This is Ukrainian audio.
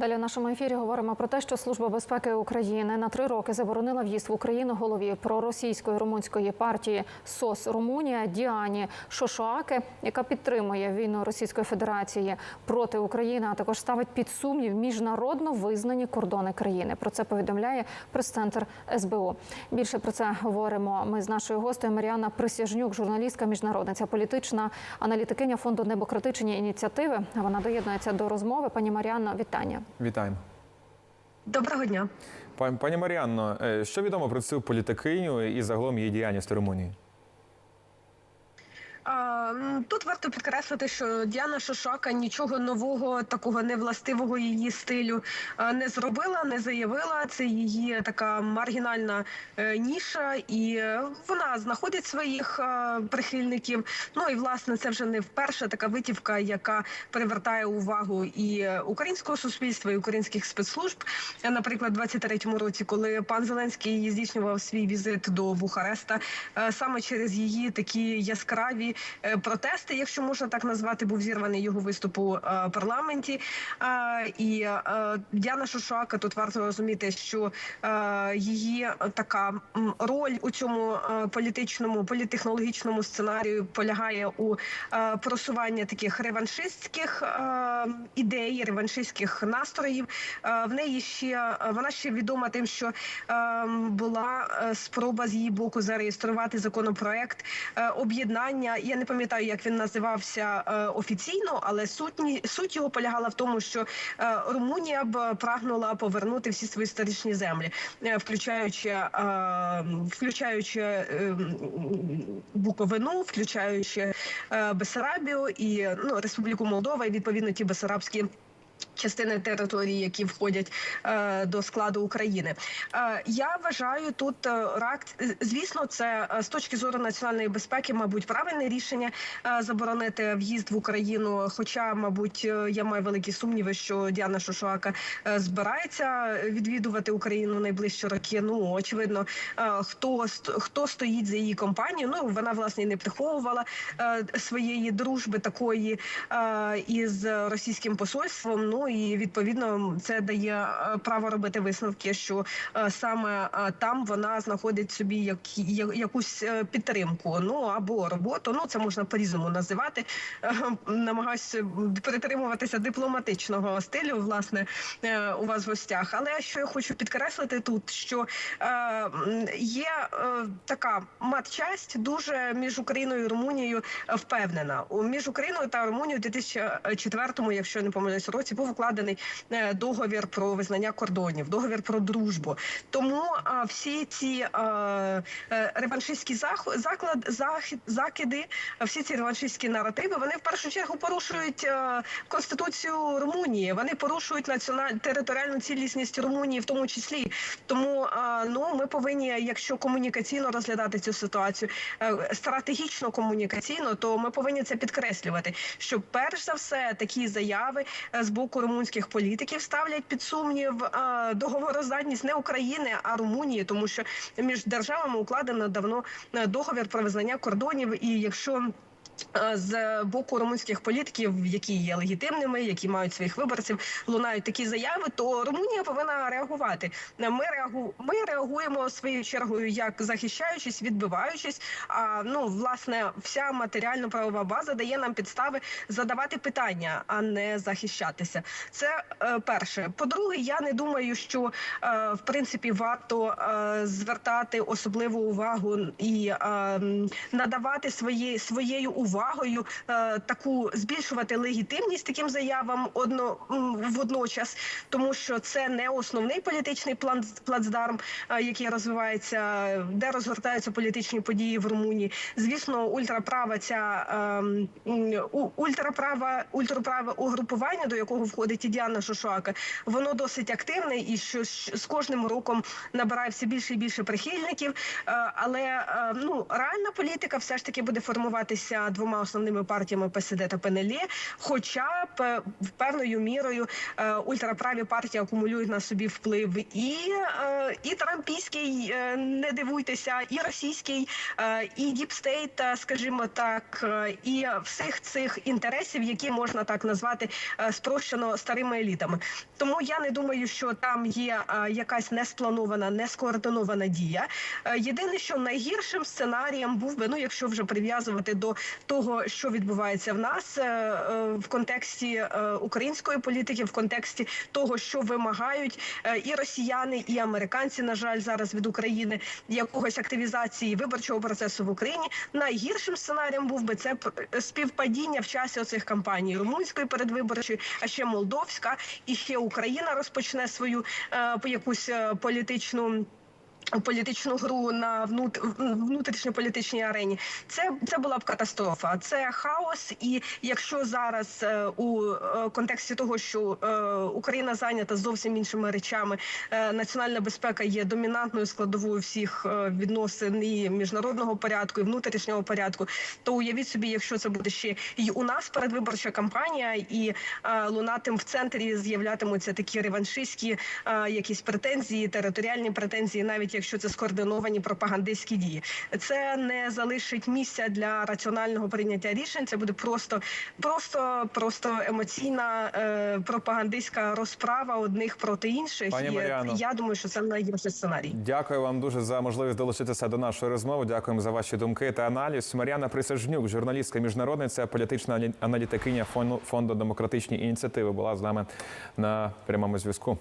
Далі в нашому ефірі говоримо про те, що Служба безпеки України на три роки заборонила в'їзд в Україну голові проросійської румунської партії СОС Румунія Діані Шошоаке, яка підтримує війну Російської Федерації проти України, а також ставить під сумнів міжнародно визнані кордони країни. Про це повідомляє прес-центр СБУ. Більше про це говоримо ми з нашою гостею Маріана Присяжнюк, журналістка, міжнародниця, політична аналітикиня фонду демократичні ініціативи. Вона доєднується до розмови. Пані Маріанно, вітання. Вітаємо. Доброго дня. Пані, Маріанно, е, що відомо про цю політикиню і загалом її діяльність у Румунії? М, Тут варто підкреслити, що Діана Шошака нічого нового, такого невластивого її стилю не зробила, не заявила. Це її така маргінальна е, ніша, і вона знаходить своїх прихильників. Ну і власне це вже не вперше така витівка, яка привертає увагу і українського суспільства, і українських спецслужб. Наприклад, у 23-му році, коли пан Зеленський здійснював свій візит до Бухареста, е, саме через її такі яскраві е, протести, якщо можна так назвати, був зірваний його виступ у е, парламенті. І е, Діана Шошуака тут варто розуміти, що її така роль у цьому політичному політтехнологічному сценарію полягає у просуванні таких реваншистських ідей, реваншистських настроїв. В неї ще вона ще відома тим, що була спроба з її боку зареєструвати законопроект об'єднання. Я не пам'ятаю, як він називався е, офіційно, але сутні суть його полягала в тому, що е, Румунія б прагнула повернути всі свої історичні землі, е, включаючи включаючи Буковину, включаючи Бесарабію і ну Республіку Молдова, і відповідно ті Бесарабські. Частини території, які входять е, до складу України, е, я вважаю тут е, рак. Звісно, це е, з точки зору національної безпеки, мабуть, правильне рішення е, заборонити в'їзд в Україну. Хоча, мабуть, е, я маю великі сумніви, що Діана Шошуака е, збирається відвідувати Україну найближчі роки. Ну очевидно, е, хто хто стоїть за її компанією. Ну вона власне не приховувала е, своєї дружби такої е, із російським посольством. Ну і відповідно це дає е, право робити висновки, що е, саме е, там вона знаходить собі як, якусь підтримку. Ну або роботу. Ну це можна по-різному називати. Е, Намагаюся притримуватися дипломатичного стилю, власне, у вас в гостях. Але що я хочу підкреслити тут, що є така матчасть дуже між Україною і Румунією впевнена. Між Україною та Румунією у 2004-му, якщо я не помиляюсь, році був укладений е, договір про визнання кордонів, договір про дружбу. Тому а, всі ці е, реваншистські заклад, захід, закиди, всі ці реваншистські наративи, вони в першу чергу порушують е, конституцію Румунії. Вони порушують національ територіальну цілісність Румунії, в тому числі. Тому ну ми повинні, якщо комунікаційно розглядати цю ситуацію, е, стратегічно комунікаційно, то ми повинні це підкреслювати. Що перш за все такі заяви е, з боку румунських політиків ставлять під сумнів е, договороздатність не України, а Румунії, тому що між державами укладено давно е, договір про визнання кордонів. І якщо з боку румунських політиків, які є легітимними, які мають своїх виборців, лунають такі заяви, то Румунія повинна реагувати. Ми реагу... ми реагуємо своєю чергою, як захищаючись, відбиваючись. А ну власне, вся матеріально-правова база дає нам підстави задавати питання, а не захищатися. Це е, перше. По-друге, я не думаю, що е, в принципі варто е, звертати особливу увагу і е, надавати свої, своєю увагою е, таку збільшувати легітимність таким заявам одно водночас, тому що це не основний політичний план плацдарм, е, який розвивається, де розгортаються політичні події в Румунії. Звісно, ультраправа ця ем, ультраправа ультраправе угрупування, до якого входить і Діана Шошуака, воно досить активне і що з кожним роком набирає все більше і більше прихильників. Е, Але ну реальна політика все ж таки буде формуватися двома основними партіями ПСД та ПНЛ, хоча б е, певною мірою е, ультраправі партії акумулюють на собі вплив і, е, і трампійський, не дивуйтеся, і російський, і діпстейт, скажімо так, і всіх цих інтересів, які можна так назвати спрощено старими елітами. Тому я не думаю, що там є якась неспланована, нескоординована дія. Єдине, що найгіршим сценарієм був би, ну якщо вже прив'язувати до того, що відбувається в нас е, е, в контексті е, української політики, в контексті того, що вимагають і росіяни, і американці, на жаль, зараз від України якогось активізації виборчого процесу в Україні. Найгіршим сценарієм був би це співпадіння в часі оцих кампаній румунської передвиборчої, а ще молдовська, і ще Україна розпочне свою якусь політичну. Політичну гру на внут... внутрішньополітичній арені це, це була б катастрофа. Це хаос. І якщо зараз е, у е, контексті того, що е, Україна зайнята зовсім іншими речами, національна безпека є домінантною складовою всіх відносин і міжнародного порядку, і внутрішнього порядку, то уявіть собі, якщо це буде ще і у нас передвиборча кампанія, і лунатим в центрі з'являтимуться такі реваншистські якісь претензії, територіальні претензії, навіть якщо це скоординовані пропагандистські дії. Це не залишить місця для раціонального прийняття рішень. Це буде просто, просто, просто емоційна е, пропагандистська розправа одних проти інших. Пані і Маріано. я думаю, що це найгірший сценарій. Дякую вам дуже за можливість долучитися до нашої розмови. Дякуємо за ваші думки та аналіз. Мар'яна Присяжнюк, журналістка міжнародниця, політична алі- аналітикиня фонду фонду демократичні ініціативи, була з нами на прямому зв'язку.